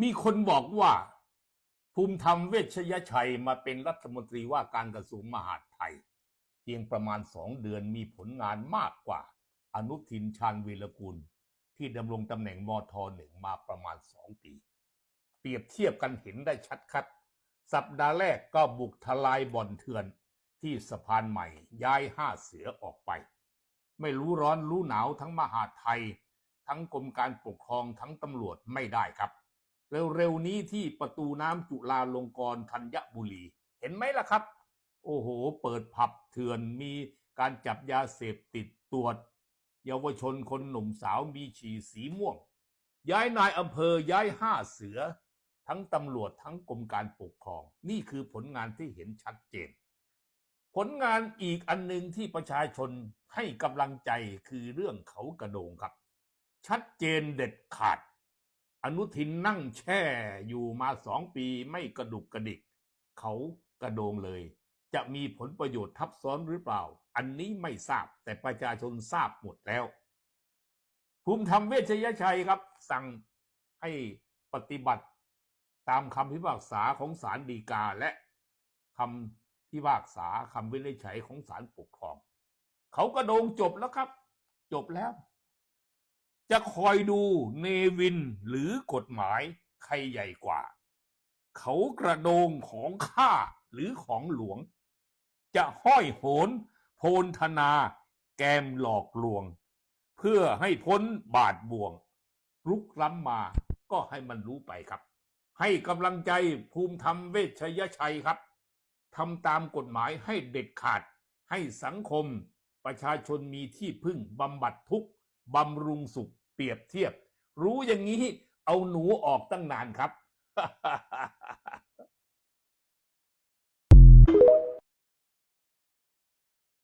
มีคนบอกว่า ภูมิธรรมเวชยชัยมาเป็นรัฐมนตรีว่าการกระทรวงมหาดไทย เพียงประมาณสองเดือนมีผลงานมากกว่า อนุทินชาญวีรกุล ที่ดำรงตำแหน่งมทหนึ่งมาประมาณสองปี เปรียบเทียบกันเห็นได้ชัดคัด สัปดาห์แรกก็บุกทลายบ่อนเถื่อนที่สะพานใหม่ย้ายห้าเสือออกไป ไม่รู้ร้อนรู้หนาวทั้งมหาดไทย ทั้งกรมการปกครองทั้งตำรวจไม่ได้ครับ เร็วๆนี้ที่ประตูน้ำจุฬาลงกรณ์ธัญบุรี เห็นไหมล่ะครับ โอ้โห เปิดผับเถื่อนมีการจับยาเสพติดตรวจ เยาวชนคนหนุ่มสาวมีฉี่สีม่วง ย้ายนายอำเภอย้ายห้าเสือ ทั้งตำรวจทั้งกรมการปกครอง นี่คือผลงานที่เห็นชัดเจน ผลงานอีกอันหนึ่งที่ประชาชนให้กำลังใจคือเรื่องเขากระโดงครับ ชัดเจนเด็ดขาด อนุทินนั่งแช่อยู่มาสองปีไม่กระดุกกระดิก เขากระโดงเลย จะมีผลประโยชน์ทับซ้อนหรือเปล่า อันนี้ไม่ทราบแต่ประชาชนทราบหมดแล้ว ภูมิธรรมเวชยชัยครับ สั่งให้ปฏิบัติตามคำพิพากษาของศาลฎีกาและคำพิพากษาคำวินิจฉัยของศาลปกครอง เขากระโดงจบแล้วครับ จบแล้ว จะคอยดูเนวินหรือกฎหมายใครใหญ่กว่า เขากระโดงของข้าหรือของหลวง จะห้อยโหนโพนธนาแกมหลอกลวง เพื่อให้พ้นบาดบ่วง รุกล้ำมาก็ให้มันรู้ไปครับ ให้กำลังใจภูมิธรรมเวชยชัยครับทำตามกฎหมายให้เด็ดขาด ให้สังคม ประชาชนมีที่พึ่งบำบัดทุกข์บำรุงสุข ปรียบเทียบ รู้อย่างนี้เอาหนูออกตั้งนานครับ